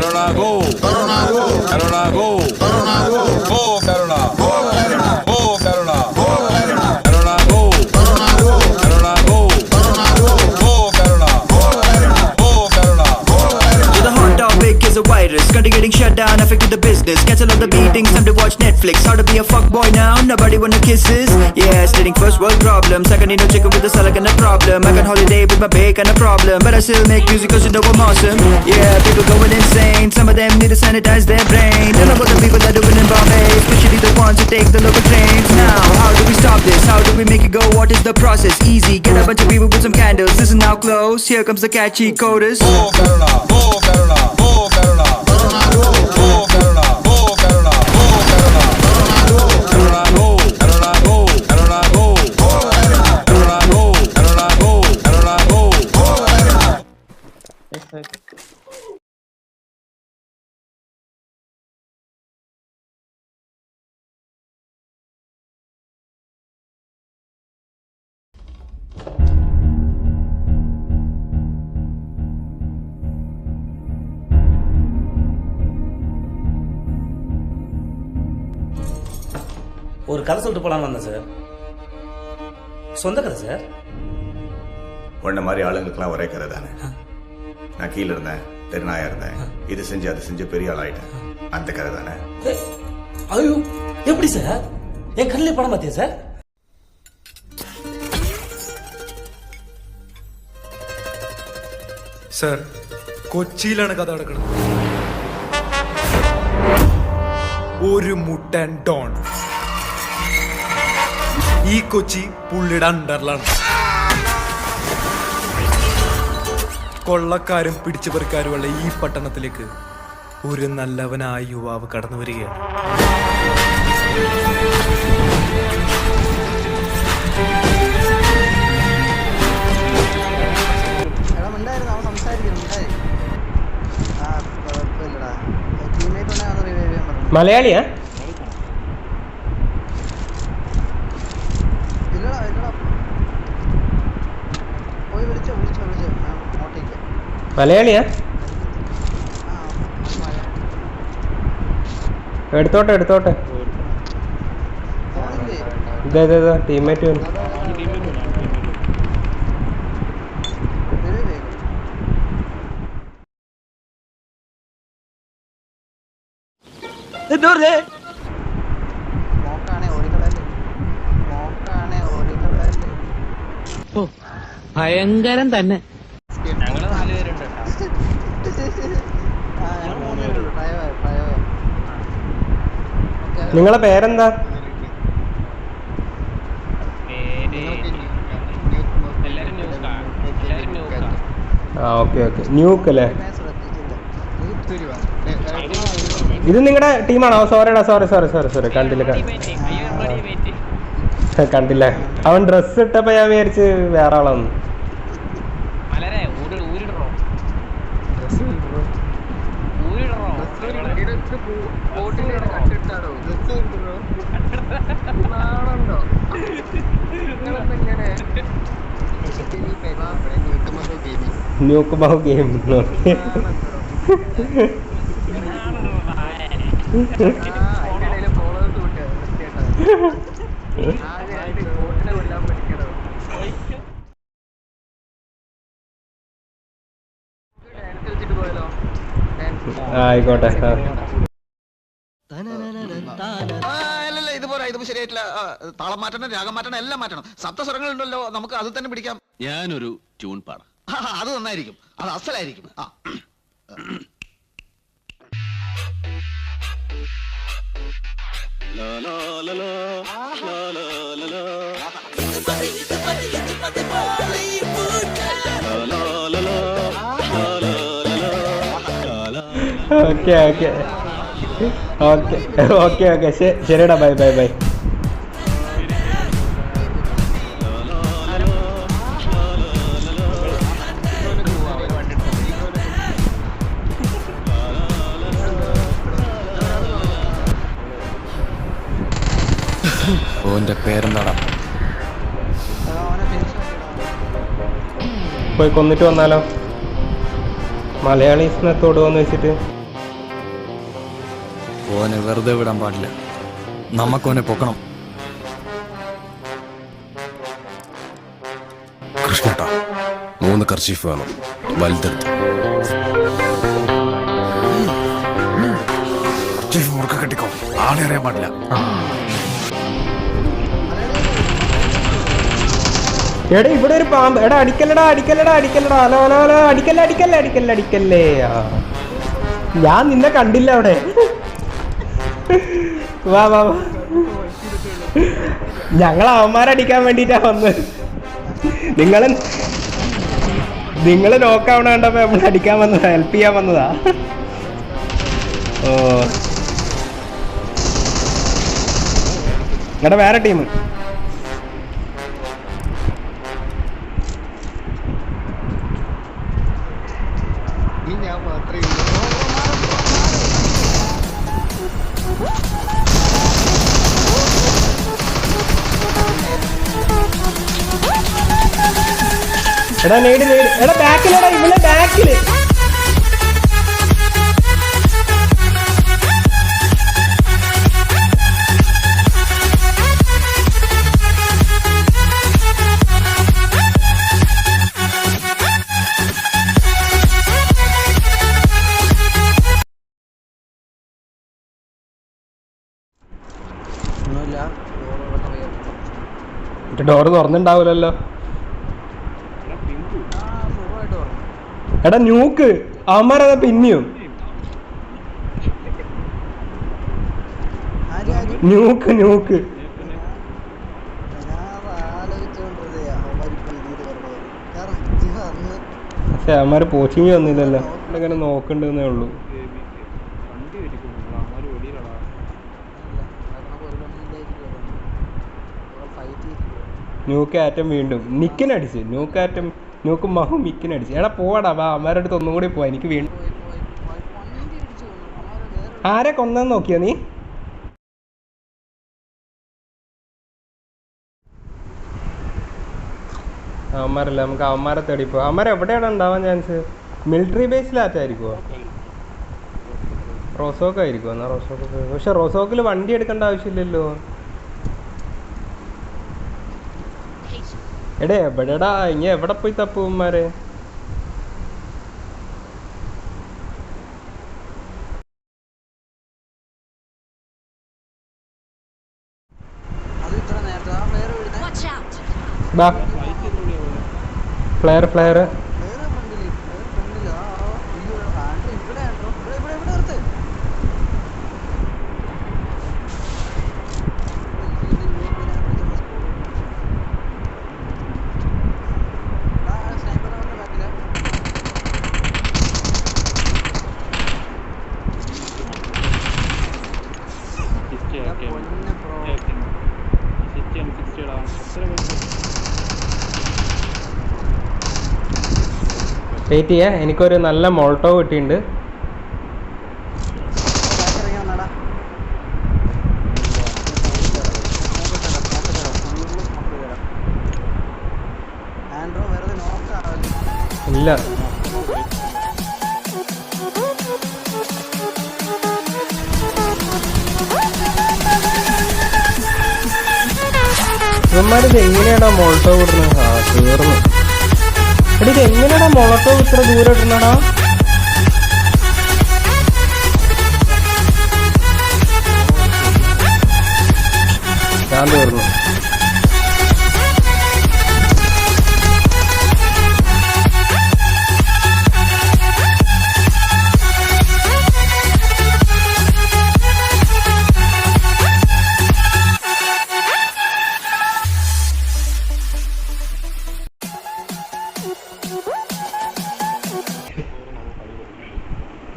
కరుణా go, కరుణా go, కరుణా go, కరుణా go, go, కరుణా go, కరుణా go, కరుణా go, కరుణా కరుణా గో కరుణా గో కరుణా The hot topic is a virus, continuing shutdown, affected the business, cancel all the meetings, time to watch Netflix. How to be a fuckboy now? Nobody wanna kisses. Yeah, stating first world problems. Second, need no chicken with a salad and a problem. I got holiday with my bake and a problem. But I still make music cause you know I'm awesome. Yeah, people going insane. Some of them need to sanitize their brain. Don't know what the people are doing in Bombay. Especially the ones who take the local trains. Now, how do we stop this? How do we make it go? What is the process? Easy, get a bunch of people with some candles. Listen now close. Here comes the catchy chorus. Go Karuna. Go Karuna. Go Karuna. ஒரு கதை சொல்லிட்டு போலான்னு வந்தேன் sir சொந்த கதை sir உன்ன மாதிரி ஆளுங்களுக்குலாம் ஒரே கதை தானே நான் கீழே இருந்தேன் தெருநாயா இருந்தேன் இது செஞ்சு அது செஞ்சு பெரிய ஆள் ஆயிட்டேன் அந்த கதை தானே ஏ, ஐயோ எப்படி சார் என் கண்ணிலே படம் பார்த்தியா சார் സർ കൊച്ചിയിലാണ് കഥ നടക്കുന്നത് ഒരു മുട്ടൻ ഡോൺ ഈ കൊച്ചി പുള്ളിയുടെ അണ്ടറിലാണ് കൊള്ളക്കാരും പിടിച്ചുപറിക്കാരുമുള്ള ഈ പട്ടണത്തിലേക്ക് ഒരു നല്ലവനായ യുവാവ് കടന്നു വരികയാണ്. എടാ മിണ്ടായിരുന്നു അവൻ സംസാരിക്കുന്നു മിണ്ടായി ആ കുഴപ്പമില്ലടാ ടീമേറ്റ് ഉണ്ടെങ്കിൽ ഒന്ന് റിവൈവ് ചെയ്യാൻ പറഞ്ഞു മലയാളിയാ ഇല്ലടാ ഇല്ലടാ പോയി വിളിച്ചോ വിളിച്ചോ വിളിച്ചോ ഞാൻ അങ്ങോട്ടേക്ക് മലയാളിയാ. എടുത്തോട്ടെ എടുത്തോട്ടെ. ഇതാ ഇതാ ഇതാ ടീമേറ്റ് വന്നു. ഭയങ്കരം തന്നെ ആ ഞങ്ങൾ മൂന്ന് പേരുള്ളൂ ഡ്രൈവർ ഡ്രൈവർ ഓക്കെ നിങ്ങളെ പേരെന്താ? ആ ഓക്കെ ഓക്കെ. ന്യൂക്ക് അല്ലേ? ഇത് നിങ്ങളുടെ ടീമാണോ? സോറിടാ സോറി സോറി സോറി സോറി. കണ്ടില്ല കണ്ടില്ല. അവൻ ഡ്രസ്സ് ഇട്ടപ്പോ ഞാൻ വിചാരിച്ച് വേറെ ആളാന്ന്. ന്യൂക്ക് ബാഹു ഗെയിം നോക്കി ആ, ആയിക്കോട്ടെ. ആ. അല്ലല്ല ഇതുപോലെ ഇത് ശരിയായിട്ടില്ല. താളം മാറ്റണം രാഗം മാറ്റണം എല്ലാം മാറ്റണം. സപ്തസ്വരങ്ങൾ ഉണ്ടല്ലോ നമുക്ക് അത് തന്നെ പിടിക്കാം. ഞാനൊരു ട്യൂൺ പാടാം. അത് നന്നായിരിക്കും. അത് അസലായിരിക്കും. ആ. Okay okay okay okay okay ശരിടാ ബൈ ബൈ ബൈ ഓന്റെ പേരെന്താടാ? പോയി കൊന്നിട്ട് വന്നാലോ? മലയാളീസിനെ തൊടുവെന്ന് വെച്ചിട്ട്. ഓനെ വെറുതെ വിടാൻ പാടില്ല. നമുക്കോനെ പൊക്കണം. കൃഷ്ണട്ട മൂന്ന് കർച്ചീഫ് വേണം. വലുതെടുത്ത്. കർച്ചീഫ് മുറുക്ക കെട്ടിക്കോ. ആളെ അറിയാൻ പാടില്ല. എടാ ഇവിടെ ഒരു പാമ്പ്. എടാ അടിക്കല്ലടാ അടിക്കല്ലടാ അടിക്കല്ലടാ. Hello hello hello. അടിക്കല്ലേ അടിക്കല്ലേ അടിക്കല്ലേ അടിക്കല്ലേ. ഞാൻ നിന്നെ കണ്ടില്ല അവിടെ. വാ വാ വാ. ഞങ്ങൾ അവന്മാരടിക്കാൻ വേണ്ടിട്ടാ വന്നത്. നിങ്ങൾ നിങ്ങൾ നോക്കാവണ കണ്ടപ്പോ നമ്മൾ അടിക്കാൻ വന്നതാ ഹെൽപ്പ് ചെയ്യാൻ വന്നതാ. ഓ. നിങ്ങളുടെ വേറെ ടീം എടാ നേടി നേടി എടാ ബാക്കിലെടാ ഇവിടെ ബാക്കിൽ ഡോർ ഡോറ് തുറന്നിണ്ടാവൂലല്ലോ? എടാ ന്യൂക്ക്. അവന്മാരതാ പിന്നെയും. Nuke Nuke. പക്ഷെ അവന്മാര് പോച്ചിങ് വന്നില്ലല്ലോ. ഇങ്ങനെ നോക്കണ്ടെന്നേ ഉള്ളൂ. ന്യൂക്ക് ആറ്റം വീണ്ടും. നിക്കിനടിച്ച് ന്യൂക്ക് ആറ്റം ന്യൂക്ക് മഹു മിക്കിനടിച്ച്. എടാ പോവാടാ വാ അമ്മാരുടെ അടുത്ത് ഒന്നും കൂടി പോവാ. എനിക്ക് വീണ്ടും ആരെ കൊന്നെന്ന് നോക്കിയാ നീ? അവന്മാരല്ല നമുക്ക് അവന്മാരെ തേടിപ്പോ അവന്മാർ എവിടെയാണ് ഉണ്ടാവാൻ ചാൻസ് മിലിറ്ററി ബേസിലാറ്റായിരിക്കുമോ റോസോക്ക് ആയിരിക്കുമോ എന്നാ റോസോക്ക് പക്ഷെ റോസോക്കിൽ വണ്ടി എടുക്കേണ്ട ആവശ്യമില്ലല്ലോ. എടേ എവിടെടാ? ഇനി എവിടെ പോയി തപ്പുമാരെ അത് ഇത്ര നേരത്തെ ആ വേറെ വീഴുന്നേ Watch out! ബാ ഫ്ലെയർ ഫ്ലെയർ വേറെ ഫ്രണ്ടിൽ വേറെ ഫ്രണ്ടിൽ ആ ആ, അയ്യോ ആണ്ടോ ഇവിടെ ആണ്ടോ ഇവിടെ ഇവിടെ ഇവിടെ നിർത്ത് ഇതിന്റെ യൂറോപ്പിനെ പിടിച്ചുള്ള സ്കോർ ആ സ്നൈപ്പർ അവരുടെ ബാക്കിലാ പൊന്നെ പ്രോ വെയിറ്റ് ചെയ്യാ. എനിക്കൊരു നല്ല മോൾട്ടോ കിട്ടിയിട്ടുണ്ട്. ഇല്ല. ഇവന്മാരിത് എങ്ങനെയാണോ മോൾട്ടോ വിടുന്നത് ആ തീർന്നു എടി ഇത് എങ്ങനെയാടാ മുളട്ടോ ഇത്ര ദൂരം ഇടുന്നടാ? ഞാൻ തീർന്നു.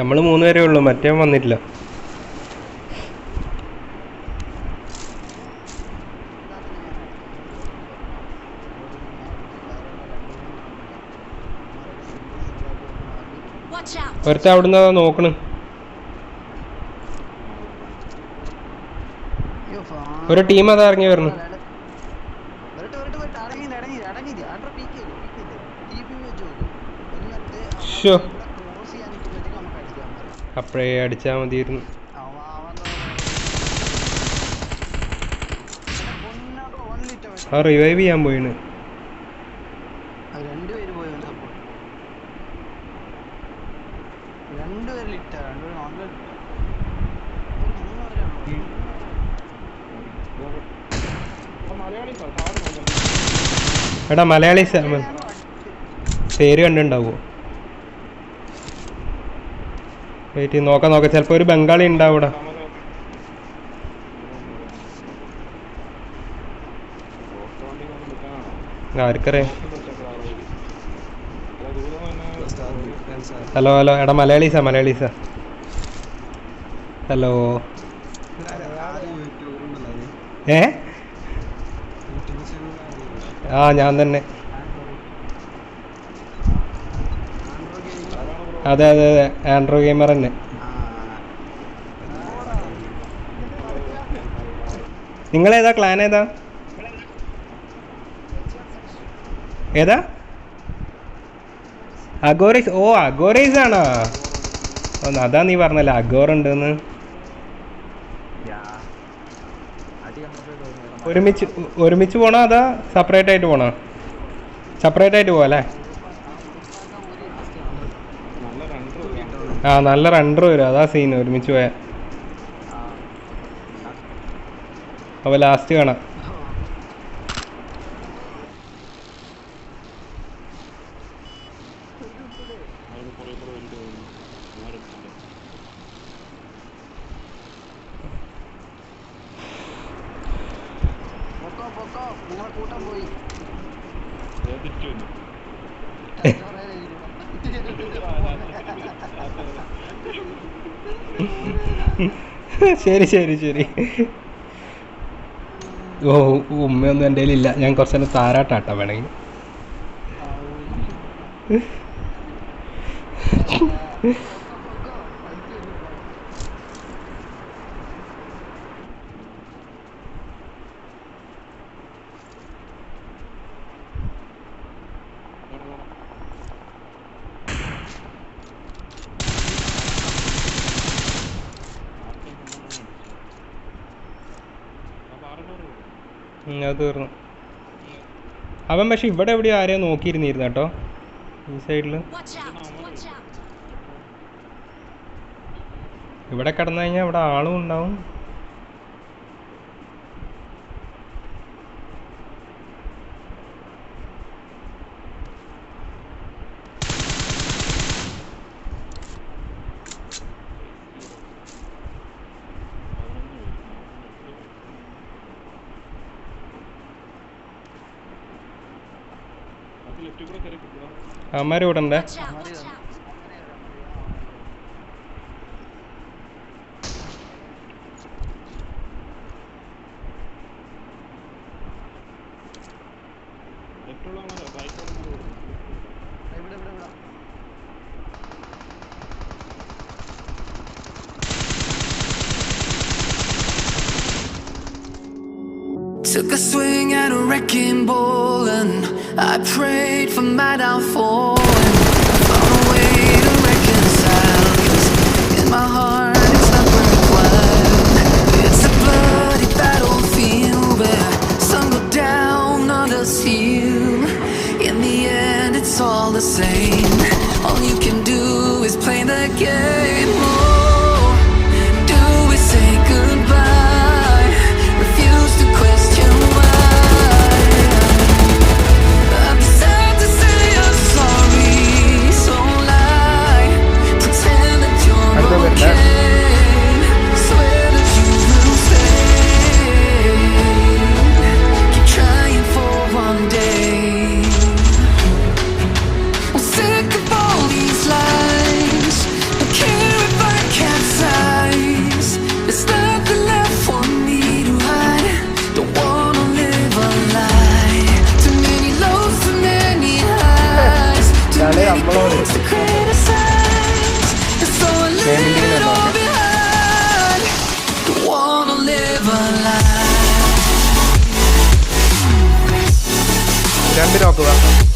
നമ്മൾ മൂന്ന് പേരേ ഉള്ളൂ മറ്റേ വന്നിട്ടില്ല! ഒരുത്ത അവിടുന്ന് അതാ നോക്കണ്. ഒരു ടീം അതാ ഇറങ്ങി വരണം. വരട്ടെ അപ്പഴേ അടിച്ചാ മതിയായിരുന്നു. ആ റിവൈവ് ചെയ്യാൻ പോയിന് എടാ മലയാളി പേര് കണ്ടിട്ടുണ്ടാവുമോ വെയിറ്റ് ചെയ്ത് നോക്കാം നോക്കാം. ചിലപ്പോൾ ഒരു ബംഗാളി ഉണ്ടാവും ഇവിടെ. ആർക്കറിയാം. ഹലോ ഹലോ എടാ മലയാളീസാ മലയാളീസാ. ഹലോ ഏ? ആ ഞാൻ തന്നെ. അതെ അതെ അതെ. ആൻഡ്രോ ഗെയിമർ തന്നെ. നിങ്ങൾ ഏതാ ക്ലാൻ ഏതാ? ഏതാ? അഗോറൈസ്. ഓ അഗോറൈസ് ആണോ? അതാ നീ പറഞ്ഞല്ലേ അഗോർ ഉണ്ടെന്ന്. ഒരുമിച്ച് ഒരുമിച്ച് പോണോ അതോ സെപ്പറേറ്റ് ആയിട്ട് പോണോ? സെപ്പറേറ്റ് ആയിട്ട് പോവാല്ലേ? ആ നല്ല റണ്ടർ വരും. അതാ സീൻ ഒരുമിച്ച് പോയാ. അപ്പൊ ലാസ്റ്റ് കാണാം പൊക്കോ പൊക്കോ നിങ്ങളെ കൂട്ടം പോയി ശരി ശരി ശരി. ഓ ഉമ്മയൊന്നും എന്റെ ഇല്ല ഞാൻ കുറച്ച് നേരം താരാട്ടാട്ടോ വേണമെങ്കിൽ. ഉം, അത് തീർന്നു അവൻ പക്ഷെ ഇവിടെ എവിടെയോ ആരെയും നോക്കിയിരുന്നിരുന്നു കേട്ടോ. ഈ സൈഡിൽ. ഇവിടെ കിടന്നു കഴിഞ്ഞാൽ ഇവിടെ ആളും ഉണ്ടാവും. അമ്മമാർ ഇവിടെ ഉണ്ടേ 81 aldılar.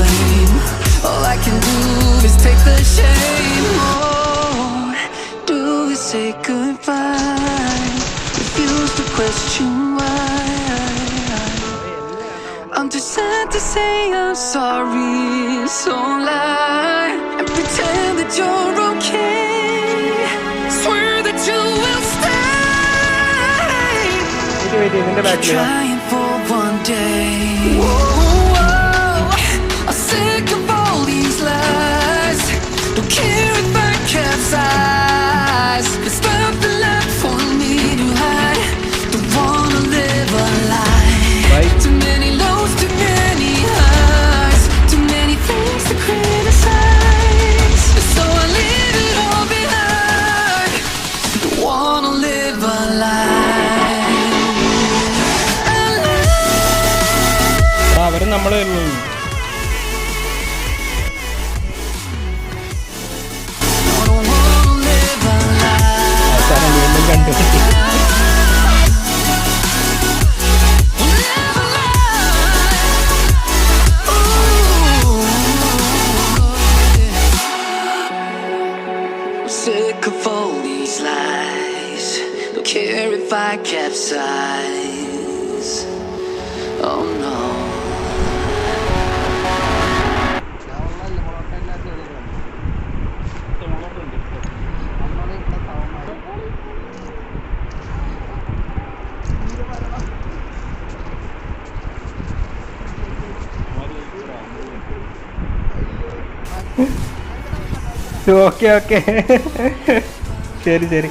blame. All I can do is take the shame. All Oh, do is say goodbye? Refuse to question why. I'm too sad to say I'm sorry So lie and pretend that you're okay. Swear that you will stay. You're trying for one day. Whoa. നമ്മൾ okay okay. ശരി ശരി.